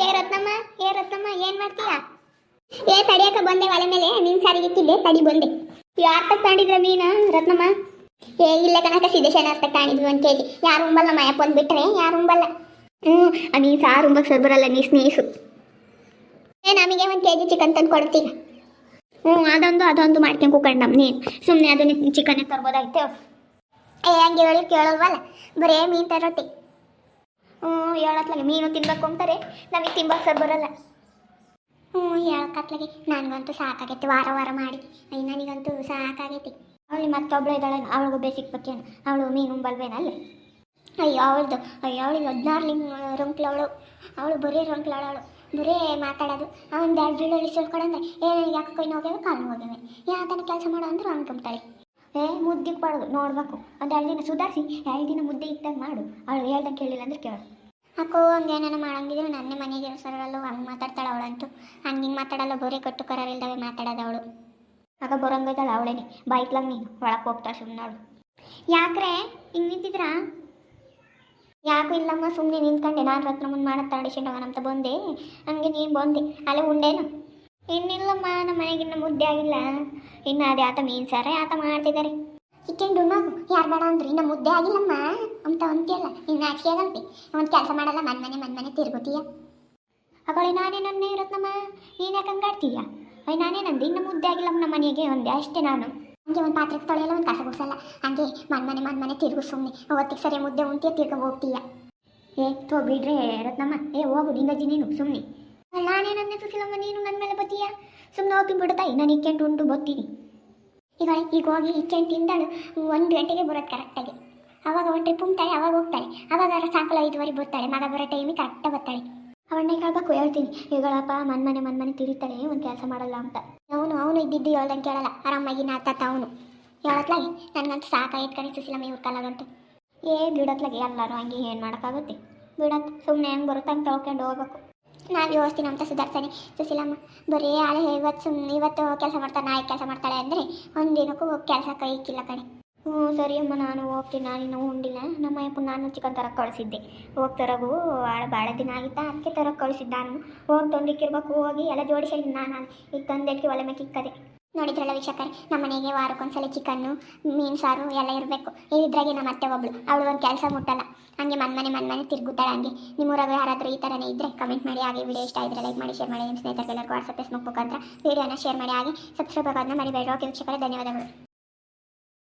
ಏ ರತ್ನಮ್ಮ ಏ ರತ್ನಮ್ಮ, ಏನ್ ಮಾಡ್ತೀಯಾ? ಏ ತಡಿಯಕ ಬಂದೆ ಒಲೆ ಮೇಲೆ. ನಿನ್ ಸಾರಿಗೆ ಇಕ್ಕಿದ್ದೆ ತಡಿ ಬಂದೆ. ಯಾರ್ ತಕ್ ತಾಂಡಿದ್ರ ಮೀನ, ರತ್ನಮ್ಮ? ಏ, ಇಲ್ಲ ಕನಕ ಸಿದ್ದೇಶನ ತಕ್ ತಾಂಡಿದ್ವಿ ಒಂದ್ ಕೆಜಿ ಯಾರು ಉಂಬಲ್ಲ ಮಯಪ್ಪ ಒಂದ್ ಬಿಟ್ರೆ ಯಾರು ಉಂಬಲ್ಲ. ಹ್ಮ್ ನೀನ್ ಸಾರು ಉಂಬಕ್ ಸರ್ ಬರಲ್ಲ, ನೀ ಸ್ನೇಹಿಸು. ಏ, ನಮಗೆ ಒಂದ್ ಕೆಜಿ ಚಿಕನ್ ತಂದು ಕೊಡ್ತೀಗ ಹ್ಞೂ ಅದೊಂದು ಅದೊಂದು ಮಾಡ್ಕೊಂಡು ಕೂಕಂಡು ನೀನು ಸುಮ್ಮನೆ ಅದನ್ನ ಚಿಕನ್ ತರ್ಬೋದಾಯ್ತು. ಏ ಹಂಗೆ ಹೇಳಿ ಕೇಳೋಲ್ವಲ್ಲ? ಬರೇ ಮೀನ್ ಹ್ಞೂ ಹೇಳತ್ಲಾಗೆ ಮೀನು ತಿನ್ಬೇಕು ಅಂತಾರೆ. ನಮಗೆ ತಿನ್ಬೇಕು ಸರ್ ಬರಲ್ಲ. ಹ್ಞೂ ಹೇಳಕತ್ಲಾಗೆ ನನಗಂತೂ ಸಾಕಾಗೈತಿ. ವಾರ ವಾರ ಮಾಡಿ. ಅಯ್ಯ, ನನಗಂತೂ ಸಾಕಾಗೈತಿ. ಅವಳು ಮತ್ತೊಬ್ಳು ಇದ್ದಾಳೆ. ಅವಳಿಗೂ ಬೇಸಿಕ್ ಬಕ್ಕೇನು ಅವಳು ಮೀನು ಬಲ್ವೇನಲ್ಲ ಅಯ್ಯೋ, ಅವಳದು. ಅಯ್ಯೋ, ಅವಳಿಗೆ ಹದಿನಾರು ಲಿಂಗ್ ರೊಂಕ್ಲವಳು ಅವಳು. ಬರೀ ರೊಂಕ್ಲವಳು ಬರೀ ಮಾತಾಡೋದು. ಒಂದು ಎರಡು ಬೀಳು ಇಸ್ಕೊಡಂದ್ರೆ ಏ ಯಾಕೆ ಕೈ ಹೋಗ್ಯಾವೆ ಕಾಲು ಹೋಗ್ಯಾವೆ ಯಾತನ ಕೆಲಸ ಮಾಡೋ ಅಂದ್ರೆ ಅನ್ಕೊಂತಾಳೆ ಏ, ಮುದ್ದಿಗೆ ನೋಡ್ಬೇಕು. ಒಂದು ಎರಡು ದಿನ ಸುಧಾರಿಸಿ. ಎರಡು ದಿನ ಮುದ್ದೆ ಇಟ್ಟಾಗ ಮಾಡು. ಅವಳು ಹೇಳ್ದಂಗೆ ಕೇಳಿಲ್ಲ ಅಂದ್ರೆ ಕೇಳು. ಅಕ್ಕೋ, ಹಂಗೆ ಏನೇನು ಮಾಡಂಗಿದ್ರು. ನನ್ನ ಮನೆಗೆ ಸರಳಲ್ಲ ಹಂಗೆ ಮಾತಾಡ್ತಾಳೆ ಅವಳಂತೂ. ಹಂಗೆ ಹಿಂಗೆ ಮಾತಾಡಲ್ಲ, ಬರೀ ಕಟ್ಟು ಕರಾರಿಲ್ದವೆ ಮಾತಾಡೋದು ಅವಳು. ಆಗ ಬರೋಂಗಿದ್ದಾಳೆ ಅವಳೇನೆ. ಬೈಕ್ಲಾಗ ನೀನು ಒಳಗೆ ಹೋಗ್ತಾ ಸುಮ್ಮನೆ ಅವಳು ಯಾಕ್ರೆ, ಹಿಂಗೆ ನಿಂತಿದ್ರಾ? ಯಾಕೂ ಇಲ್ಲಮ್ಮ ಸುಮ್ಮನೆ ನಿಂತ್ಕೊಂಡೆ. ನಾನು ರತ್ನ ಮುಂದೆ ಮಾಡತ್ತ ಅಡಿಸಿಂಡವನ ಅಂತ ಬಂದೆ. ಹಂಗೆ ನೀನು ಬಂದೆ. ಅಲ್ಲೇ ಉಂಡೇನು? ಇನ್ನಿಲ್ಲಮ್ಮ ನಮ್ಮ ಮನೆಗೆ ಇನ್ನು ಮುದ್ದೆ ಆಗಿಲ್ಲ. ಇನ್ನು ಅದೇ ಆತ ಮೀನು ಸಾರೇ. ಆತ ಮಾಡ್ತಿದ್ದಾರೆ ಚಿಕನ್ ಯಾರು ಬೇಡ ಅಂದ್ರಿ? ನಮ್ಮ ಮುದ್ದೆ ಆಗಿಲ್ಲಮ್ಮ. ಅಂತ ಅಂತೀಯಲ್ಲ. ನೀನು ನಾಚಿಕೆ ಆಗಲ್ಪಿ ಒಂದು ಕೆಲಸ ಮಾಡಲ್ಲ ಮನ್ ಮನೆ ಮನ್ ಮನೆ ತಿರುಗುತ್ತೀಯ ನಾನೇ ನನ್ನ ರತ್ನಮ್ಮ. ನೀನು ಯಾಕೆ ಹಂಗಾಡ್ತೀಯ ಅಯ್ಯ ನಾನೇನಂದು ಇನ್ನು ಮುದ್ದೆ ಆಗಿಲ್ಲಮ್ಮ ನಮ್ಮ ಮನೆಗೆ. ಒಂದೇ ಅಷ್ಟೇ ನಾನು. ಹಂಗೆ ಒಂದು ಪಾತ್ರೆ ತೊಳೆಯಲ್ಲ, ಒಂದು ಕಸ ಗುಡ್ಸಲ್ಲ. ಹಂಗೆ ಮನ್ ಮನೆ ಮನ್ ಮನೆ ತಿರುಗು ಸುಮ್ಮನೆ ಅವತ್ತಿಗೆ ಸರಿ ಮುದ್ದೆ ಉಂಟಿಯ ತಿರ್ಕೊಂಡು ಹೋಗ್ತೀಯ. ಏ, ತೋ ಬಿಡ್ರೆ ರತ್ನಮ್ಮ. ಏ, ಹೋಗು, ನಿಂಗಜ್ಜಿ ನೀನು ಸುಮ್ಮನೆ ನನ್ನ ಸುಶೀಲಮ್ಮ ನೀನು ನನ್ನ ಮೇಲೆ ಬತ್ತೀಯ ಸುಮ್ಮನೆ ಹೋಗಿ ಬಿಡ್ತಾಯಿ ನಾನು ಇಕ್ಕೆಂಟು ಉಂಟು ಬತ್ತೀನಿ. ಈಗ ಈಗ ಹೋಗಿ ಇಕ್ಕೆಂಟು ತಿಂದಳು, ಒಂದು ಗಂಟೆಗೆ ಬರೋದು ಕರೆಕ್ಟಾಗಿ ಅವಾಗ ಒಂದು ಟ್ರಿಪ್ ಉಂಟಾಳೆ, ಅವಾಗ ಹೋಗ್ತಾಳೆ. ಅವಾಗ ಸಾಯಂಕಾಲ ಐದುವರೆ ಬರ್ತಾಳೆ, ಮಗ ಬರೋ ಟೈಮಿಗೆ ಕರೆಕ್ಟಾಗಿ ಬರ್ತಾಳೆ. ಅವಣ್ಣ ಕೇಳ್ಬೇಕು ಹೇಳ್ತೀನಿ ಈಗಳಪ್ಪ ಮನ್ ಮನೆ ಮನ್ ಮನೆ ತಿರುತ್ತಾಳೆ ಒಂದು ಕೆಲಸ ಮಾಡಲ್ಲ ಅಂತ. ಅವನು ಅವನು ಇದ್ದಿದ್ದು ಹೇಳ್ದಂಗೆ ಕೇಳಲ್ಲ, ಆರಾಮಾಗಿ ನಾತಾತ ಅವನು. ಹೇಳತ್ಲಾಗಿ, ನನಗಂತೂ ಸಾಕಾಯ್ತು ಕಣಿ ಸುಶೀಲಮ್ಮ ಇವ್ರ ಕಾಲಾಗಂತೂ. ಏ ಬಿಡತ್ಲಾಗೆ, ಎಲ್ಲರೂ ಹಂಗೆ ಏನು ಮಾಡೋಕ್ಕಾಗುತ್ತೆ? ಬಿಡತ್ ಸುಮ್ಮನೆ ಹೆಂಗೆ ಬರುತ್ತೆ ಹಂಗೆ ತೊಳ್ಕೊಂಡು ಹೋಗ್ಬೇಕು. ನಾವು ಯೋಚಿಸ್ತೀನಿ ಅಂತ ಸುಧಾರ್ತಾನೆ ಸುಶೀಲಮ್ಮ, ಬರೀ ಆಳೆ ಇವತ್ತು ಸುಮ್ಮನೆ ಇವತ್ತು ಕೆಲಸ ಮಾಡ್ತಾಳೆ ನಾಯಿ ಕೆಲಸ ಮಾಡ್ತಾಳೆ ಅಂದರೆ ಒಂದು ದಿನಕ್ಕೂ ಕೆಲಸ ಕೈ ಇಕ್ಕಿಲ್ಲ ಕಣೆ. ಹ್ಞೂ ಸರಿ ಅಮ್ಮ, ನಾನು ಹೋಗ್ತೀನಿ. ನಾನು ಇನ್ನೂ ಉಂಡಿಲ್ಲ. ನಮ್ಮ ಅಯ್ಯಪ್ಪ ನಾನು ಚಿಕನ್ ತರಕ್ಕೆ ಕಳಿಸಿದ್ದೆ. ಹೋಗಿ ತರಗು ಭಾಳ ಭಾಳ ದಿನ ಆಗಿತ್ತಾ, ಅದಕ್ಕೆ ತರಕ್ಕೆ ಕಳಿಸಿದ್ದ ನಾನು. ಹೋಗಿ ತಂದಿಕ್ಕಿರ್ಬೇಕು, ಹೋಗಿ ಎಲ್ಲ ಜೋಡಿಸಿ ನಾನು ಈಗ ತಂದೆ ಒಲೆ ಮೇಲೆ ಇಕ್ಕದೆ ನೋಡಿದ್ರಲ್ಲ ವೀಕ್ಷಕರೇ, ನಮ್ಮ ಮನೆಗೆ ವಾರಕ್ಕೊಂದ್ಸಲ ಚಿಕನ್ನು, ಮೀನು ಸಾರು ಎಲ್ಲ ಇರಬೇಕು. ಇದ್ರಾಗೆ ನಮ್ಮ ಅತ್ತೆ ಒಬ್ಳು. ಅವಳು ಒಂದು ಕೆಲಸ ಮುಟ್ಟಲ್ಲ. ಹಂಗೆ ಮನ್ ಮನೆ ಮನ್ ಮನೆ ತಿರುಗುತ್ತಾಳೆ ಹಂಗೆ. ನಿಮ್ಮೂರಾಗ ಯಾರಾದರೂ ಈ ಥರನೇ ಇದ್ದರೆ ಕಮೆಂಟ್ ಮಾಡಿ, ಹಾಗೆ ವಿಡಿಯೋ ಇಷ್ಟ ಇದ್ರೆ ಲೈಕ್ ಮಾಡಿ ಶೇರ್ ಮಾಡಿ, ನಿಮ್ಮ ಸ್ನೇಹಿತರಿಗೆಲ್ಲರಿಗೂ ವಾಟ್ಸಪ್ ಫೇಸ್ಬುಕ್ ಮುಖಾಂತರ ವೀಡಿಯೋನ ಶೇರ್ ಮಾಡಿ, ಹಾಗೆ ಸಬ್ಸ್ಕ್ರೈಬ್ ಆಗೋದನ್ನ ಮರಿಬೇಡ ಓಕೆ ವೀಕ್ಷಕರೇ, ಧನ್ಯವಾದಗಳು.